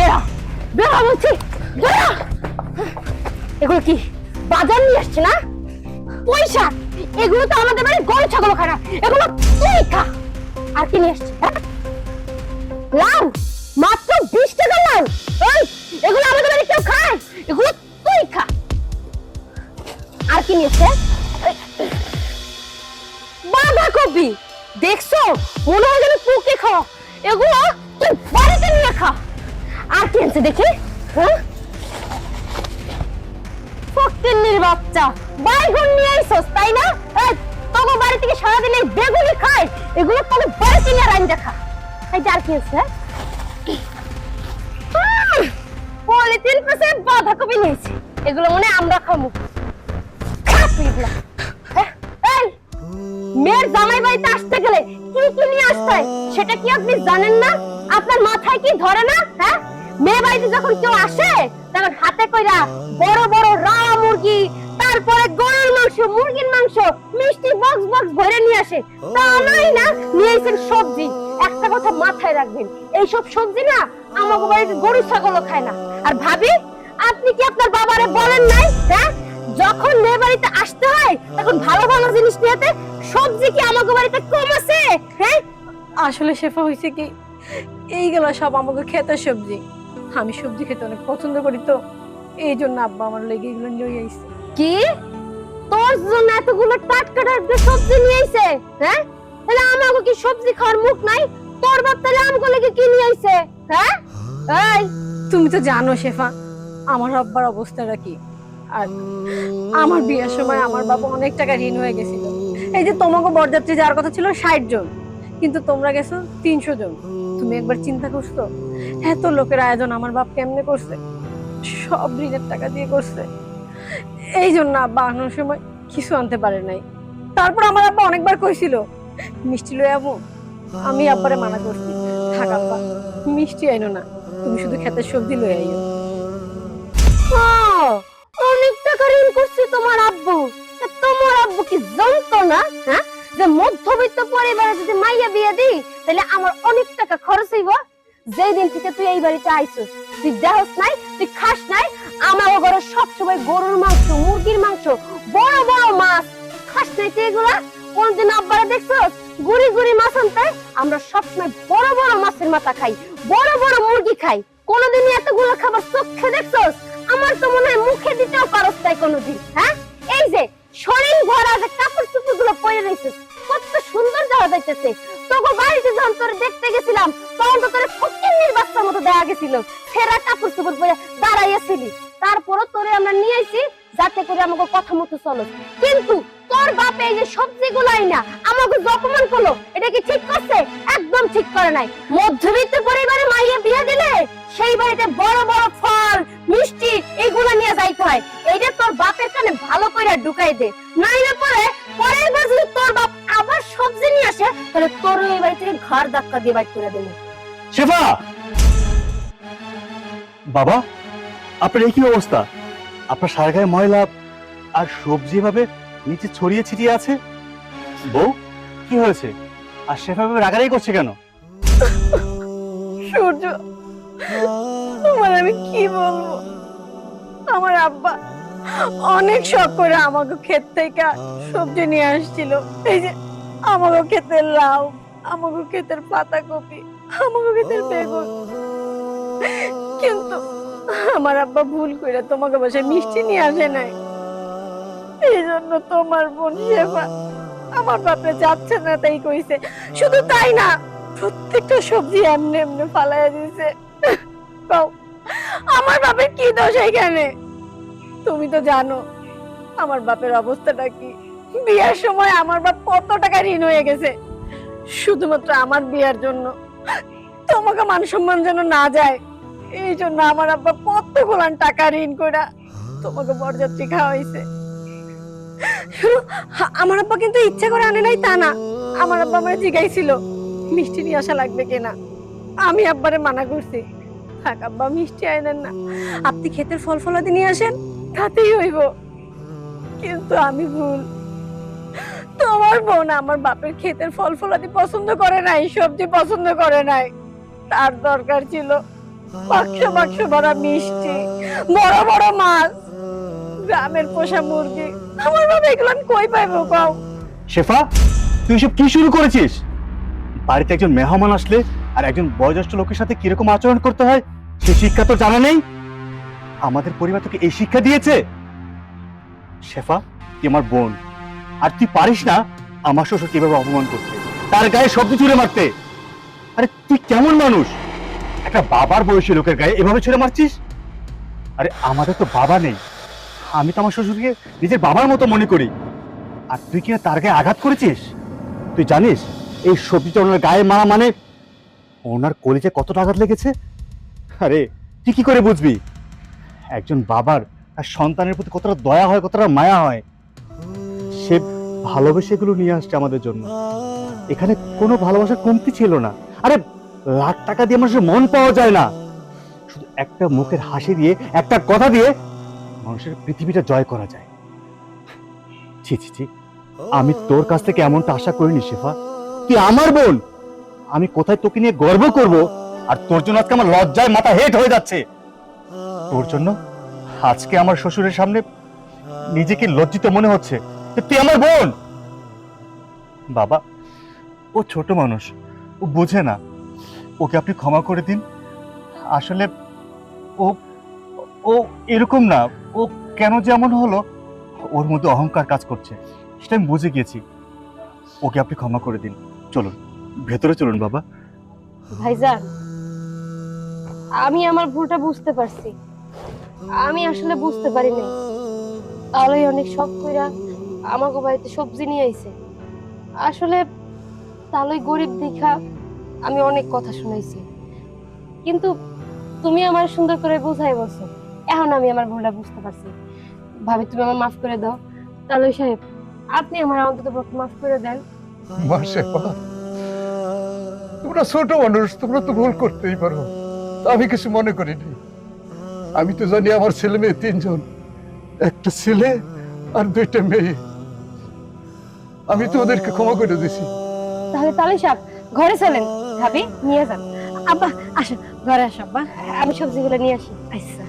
বেড়া বেড়া বলছি, বেড়া। এগুলো কি বাজার নিয়ে আসছে না? পয়সা এগুলো তো আমাদের বাড়ির গরু ছাগল খায় না। এগুলো খা। আর কি নিয়ে আসছে? হ্যাঁ? মাত্র বিশ টাকা এগুলো আমাদের বাড়ি কেউ খায়? এগুলো খা। আর কি নিয়েছে বাঁধাকপি। দেখছ? মনে হয় যেন পুকে খাও এগুলো বাড়িতে নিয়ে কি দেখি? হ্যাঁ? ফকিন্নির বাইগুন নিয়ে আইছস তাই না? তোকে বাড়ি থেকে সারাদিন এই বেগুনি খায় এগুলো তোকে বাড়িতে নিয়ে রাইন দেখা যে আর কি আছে পলিথিন পেছে বাঁধাকপি নিয়েছে, এগুলো মনে আমরা খামু খা এগুলো? মেয়ের জামাই বাড়িতে আসতে গেলে কি কি নিয়ে আসতে হয়, সেটা কি আপনি জানেন না? আপনার মাথায় কি ধরে না? হ্যাঁ? মেয়ে বাড়িতে যখন কেউ আসে তখন হাতে কইরা বড় বড় রাড়া মুরগি, তারপরে গরুর মাংস, মুরগির মাংস, মিষ্টি বক্স বক্স ভরে নিয়ে আসে। তা নয় না, নিয়ে এসেন সবজি। একটা কথা মাথায় রাখবেন, এইসব সবজি না আমাকে বাড়িতে গরু ছাগলও খায় না। আর ভাবি, আপনি কি আপনার বাবারে বলেন নাই হ্যাঁ? যখন মেয়ে বাড়িতে আসতে হয়, তখন ভালো ভালো জিনিস নিয়েতে সবজি কি আমাকে বাড়িতে কম আছে হ্যাঁ? আসলে শেফা হয়েছে কি এইগুলা সব আমাকে খেতে সবজি। আমি সবজি খেতে অনেক পছন্দ করি তো। এই জন্য আব্বা আমার লেগে এগুলো নিয়ে আইছে। কি? তোর জন্য এতগুলো টাটকা টাটকা সবজি নিয়ে আইছে হ্যাঁ? তাহলে আমাকে কি সবজি খাওয়ার মুখ নাই? তোর বাপ তাহলে আমাকে লেগে কি নিয়ে আইছে হ্যাঁ? এই। তুমি তো জানো শেফা আমার আব্বার অবস্থাটা কি? আর আমার বিয়ের সময় আমার বাবা অনেক টাকা ঋণ হয়ে গেছিল। এই যে তোমাকে বরযাত্রী যাওয়ার কথা ছিল ষাট জন কিন্তু তোমরা গেছো তিনশো জন। তুমি একবার চিন্তা করছ এত লোকের আয়োজন আমার বাপ কেমনে করছে? সব ঋণের টাকা দিয়ে করছে। এই জন্য আব্বা আনার সময় কিছু আনতে পারে নাই। তারপর আমার আব্বা অনেকবার কইছিল, মিষ্টি লয়ে যাব আমি আব্বারে মানা করছি। থাক আব্বা, মিষ্টি আইনো না। তুমি শুধু খেতে সবজি লয়ে আইও। অনেক টাকা ঋণ করছে তোমার আব্বু। তোমার আব্বু কি জানতো না হ্যাঁ? যে মধ্যবিত্ত পরিবারে যদি মাইয়া বিয়ে দিই, তাহলে আমার অনেক টাকা খরচ হইব। যেই দিন থেকে তুই এই বাড়িতে আইছিস, তুই দেহস নাই, তুই খাস নাই আমার ঘরে সবসময় গরুর মাংস, মুরগির মাংস, বড় বড় মাছ, খাস নাই তুই এগুলা? কোনদিন আব্বারে দেখছস? গুড়ি গুড়ি মাছ আনতে? আমরা সবসময় বড় বড় মাছের মাথা খাই, বড় বড় মুরগি খাই। কোনোদিন এতগুলো খাবার চোখে দেখছস? আমার তো মনে হয় মুখে দিতেও পারস তাই কোনোদিন হ্যাঁ? কত সুন্দর যাইতেছে। তোকে বাড়িতে যখন তোরে দেখতে গেছিলাম, তখন তো তোরে মতো দেওয়া গেছিল। সেরা কাপড় পরে দাঁড়াইয়াছিলি। তারপরও তোরে আমরা যাতে করে আমাকে কথা মতো চলো। কিন্তু তোর বাপে এই যে সবজিগুলাই না আমাকে অপমান করল, এটা কি ঠিক করছে? একদম ঠিক করে নাই। মধ্যবিত্ত পরিবারে মাইয়া বিয়ে দিলে, সেই বাড়িতে বড় বড় ফল, মিষ্টি এগুলো নিয়ে যাইতে হয়। এইটা তোর বাপের কানে ভালো করে ঢুকাই দে। নাইলে পরে তোর বাপ আবার সবজি নিয়ে আসে তাহলে তোর এই বাড়ি থেকে ঘর ধাক্কা দিয়ে বাইর করে দেবো। শেফা! বাবা আপনার এই কি অবস্থা? আপনার সার গায়ে ময়লা আর সবজি এভাবে নিচে ছড়িয়ে ছিটিয়ে আছে? বউ কি হয়েছে? আর শেফা ভাবে রাগারাগি করছে কেন? সূর্য তোমার আমি কি বলব? আমার আব্বা অনেক শখ করে আমাকে ক্ষেত থেকে সবজি নিয়ে আসছিল। এই যে, আমাকে ক্ষেতের লাউ, আমাকে ক্ষেতের পাতা কপি আমাকে ক্ষেতের বেগুন। কিন্তু আমার আব্বা ভুল করে তোমাকে বসে মিষ্টি নিয়ে আসে নাই। এই জন্য তোমার বোন শেফা আমার বাপে যাচ্ছে না তাই কইছে। শুধু তাই না, প্রত্যেকটা সবজি এমনি এমনি ফালাইয়া দিছে। আমার বাপের কি দোষ এখানে? তুমি তো জানো আমার বাপের অবস্থাটা কি? বিয়ার সময় আমার বাপ কত টাকা ঋণ হয়ে গেছে। শুধুমাত্র আমার বিয়ার জন্য। তোমাকে মান সম্মান যেন না যায় এই জন্য আমার আব্বা কত গোলান টাকা ঋণ কইরা তোমাকে বরযাত্রী খাওয়াইছে। শুনো, হা- আমার আব্বা কিন্তু ইচ্ছা করে আনে নাই তা না। আমার আব্বা আমার জিগাইছিল মিষ্টি নিয়ে আসা লাগবে কিনা। আমি আব্বারে মানা করছি। থাক আব্বা মিষ্টি আইনেন না। আপনি ক্ষেতের ফল ফলাদি নিয়ে আসেন। তাতেই হইব। কিন্তু আমি ভুল। তোমার বোন আমার বাপের ক্ষেতের ফল ফলাদি পছন্দ করে নাই, সবজি পছন্দ করে নাই। তার দরকার ছিল বাক্স বাক্স ভরা মিষ্টি, বড় বড় মাছ, গ্রামের পোষা মুরগি। আমার বাবা এগুলো কই পাইবো পাও শেফা, তুই সব কি শুরু করেছিস? বাড়িতে একজন মেহমান আসলে আর একজন বয়োজ্যেষ্ঠ লোকের সাথে কীরকম আচরণ করতে হয়, সে শিক্ষা তো জানা নেই? আমাদের পরিবার তোকে এই শিক্ষা দিয়েছে? শেফা, তুই আমার বোন। আর তুই পারিস না আমার শ্বশুর কীভাবে অপমান করতে। তার গায়ে সবজি ছুঁড়ে মারতে। আরে, তুই কেমন মানুষ? একটা বাবার বয়সী লোকের গায়ে এভাবে ছুঁড়ে মারছিস? আরে, আমাদের তো বাবা নেই। আমি তো আমার শ্বশুরকে নিজের বাবার মতো মনে করি। আর তুই কি তার গায়ে আঘাত করেছিস? তুই জানিস, এই সবজিটা ওনার গায়ে মারা মানে ওনার কলিজে কত আঘাত লেগেছে? আরে, তুই কি করে বুঝবি? একজন বাবার আর সন্তানের প্রতি কতটা দয়া হয়, কতটা মায়া হয়, সে ভালোবেসে এগুলো নিয়ে আসছে আমাদের জন্য। এখানে কোনো ভালোবাসার কমতি ছিল না। আরে, লাখ টাকা দিয়ে মানুষের মন পাওয়া যায় না। শুধু একটা মুখের হাসি দিয়ে, একটা কথা দিয়ে মানুষের পৃথিবীটা জয় করা যায়। ছি ছি ছি। আমি তোর কাছ থেকে এমনটা আশা করিনি, শেফা। তুই আমার বোন। আমি কোথায় তোকে নিয়ে গর্ব করব? আর তোর জন্য আজকে আমার লজ্জায় মাথা হেট হয়ে যাচ্ছে। তোর জন্য আজকে আমার শ্বশুরের সামনে নিজেকে লজ্জিত মনে হচ্ছে তুই আমার বোন। বাবা, ও ছোট মানুষ, ও বোঝে না। ওকে আপনি ক্ষমা করে দিন। আসলে ও ও এরকম না। ও কেন যেমন হলো, ওর মধ্যে অহংকার কাজ করছে, সেটা আমি বুঝে গিয়েছি। ওকে আপনি ক্ষমা করে দিন। চলুন, ভেতরে চলুন বাবা। ভাইজান, আমি আমার ভুলটা বুঝতে পারছি। আমি আসলে বুঝতে পারি নাই তাহলে অনেক শখ কইরা আমাকে বাড়িতে সবজি নিয়ে আইছে। আসলে তাহলে গরিব দেখা আমি অনেক কথা শুনাইছি। কিন্তু তুমি আমার সুন্দর করে বুঝাই বলছো। এখন আমি আমার ভুলটা বুঝতে পারছি। ভাবি, তুমি আমার মাফ করে দাও। তাহলে সাহেব, আপনি আমার অন্তত পক্ষে মাফ করে দেন। তোমরা ছোট মানুষ, তোমরা তো ভুল করতেই পারো। আমি কিছু মনে করিনি। আমি তো জানি আমার ছেলে মেয়ে তিনজন। একটা ছেলে আর দুইটা মেয়ে। আমি তো ওদেরকে ক্ষমা করে দিছি। তাহলে তাহলে সাহেব ঘরে চলেন। ভাবি, নিয়ে যান। আব্বা আসো ঘরে আসো আব্বা। আমি সবজিগুলো নিয়ে আসি। আচ্ছা।